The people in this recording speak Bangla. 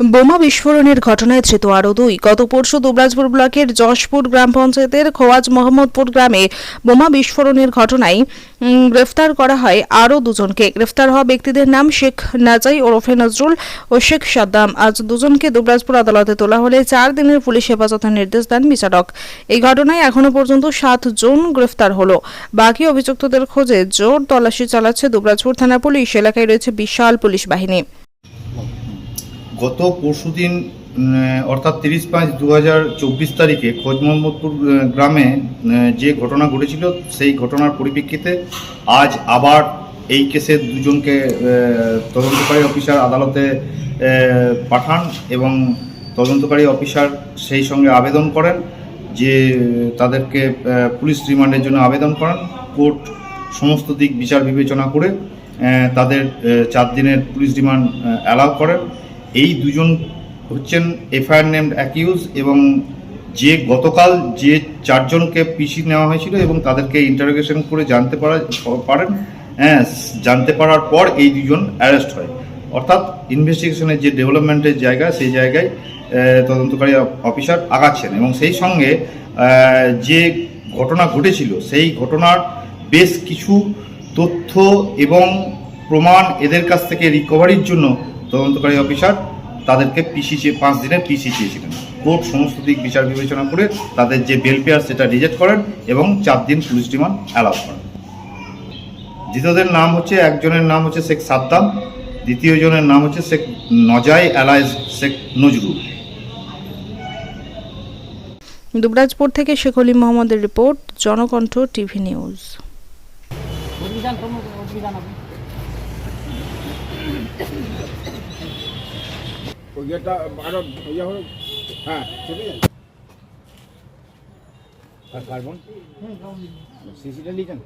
বোমা বিস্ফোরণের ঘটনায় ধৃত আরও দুই। গত পরশু দুবরাজপুর ব্লকের যশপুর গ্রাম পঞ্চায়েতের খোয়াজ মোহাম্মদপুর গ্রামে বোমা বিস্ফোরণের ঘটনায় গ্রেফতার করা হয় আরও দুজনকে। গ্রেফতার হওয়া ব্যক্তিদের নাম শেখ নাজাই ওরফে নজরুল ও শেখ সাদ্দাম। আজ দুজনকে দুবরাজপুর আদালতে তোলা হলে চার দিনের পুলিশ হেফাজতের নির্দেশ দেন বিচারক। এই ঘটনায় এখনও পর্যন্ত সাত জন গ্রেফতার হলো। বাকি অভিযুক্তদের খোঁজে জোর তল্লাশি চালাচ্ছে দুবরাজপুর থানা পুলিশ। এলাকায় রয়েছে বিশাল পুলিশ বাহিনী। গত পরশুদিন উম, অর্থাৎ তিরিশ পাঁচ দু চব্বিশ তারিখে খোঁজ মোহাম্মদপুর গ্রামে যে ঘটনা ঘটেছিল সেই ঘটনার পরিপ্রেক্ষিতে আজ আবার এই কেসের দুজনকে তদন্তকারী অফিসার আদালতে পাঠান এবং তদন্তকারী অফিসার সেই সঙ্গে আবেদন করেন যে তাদেরকে পুলিশ রিমান্ডের জন্য আবেদন করেন। কোর্ট সমস্ত দিক বিচার বিবেচনা করে তাদের চার দিনের পুলিশ রিমান্ড অ্যালাউ করেন। এই দুজন হচ্ছেন এফআইআর নেমড অ্যাকিউজ এবং যে গতকাল যে চারজনকে পিসি নেওয়া হয়েছিল এবং তাদেরকে ইন্টারোগেশন করে জানতে পারা, পারেন হ্যাঁ জানতে পারার পর এই দুজন অ্যারেস্ট হয়। অর্থাৎ ইনভেস্টিগেশনের যে ডেভেলপমেন্টের জায়গা, সেই জায়গায় তদন্তকারী অফিসার আগাচ্ছেন এবং সেই সঙ্গে যে ঘটনা ঘটেছিল, সেই ঘটনার বেশ কিছু তথ্য এবং প্রমাণ এদের কাছ থেকে রিকভারির জন্য তদন্তকারী অফিসার তাদেরকে পিসি চেয়ে পাঁচ দিনের পিসি চেয়েছিলেন কোর্ট সমস্ত দিক বিচার বিবেচনা করে তাদের যে বেল পেয়ার সেটা রিজেক্ট করেন এবং চার দিন পুলিশ রিমান্ড অ্যালাউ করেন। দ্বিতীয়দের নাম হচ্ছে একজনের নাম হচ্ছে শেখ সাদ্দাম দ্বিতীয় জনের নাম হচ্ছে শেখ নজাই অ্যালাইজ শেখ নজরুল। দুবরাজপুর থেকে শেখ আলী মোহাম্মদের রিপোর্ট জনকণ্ঠ টিভি নিউজ। ওই গেটটা আরও ইয়ে হলো হ্যাঁ চলে যান আর কার্বন সিসিটা লিখেন।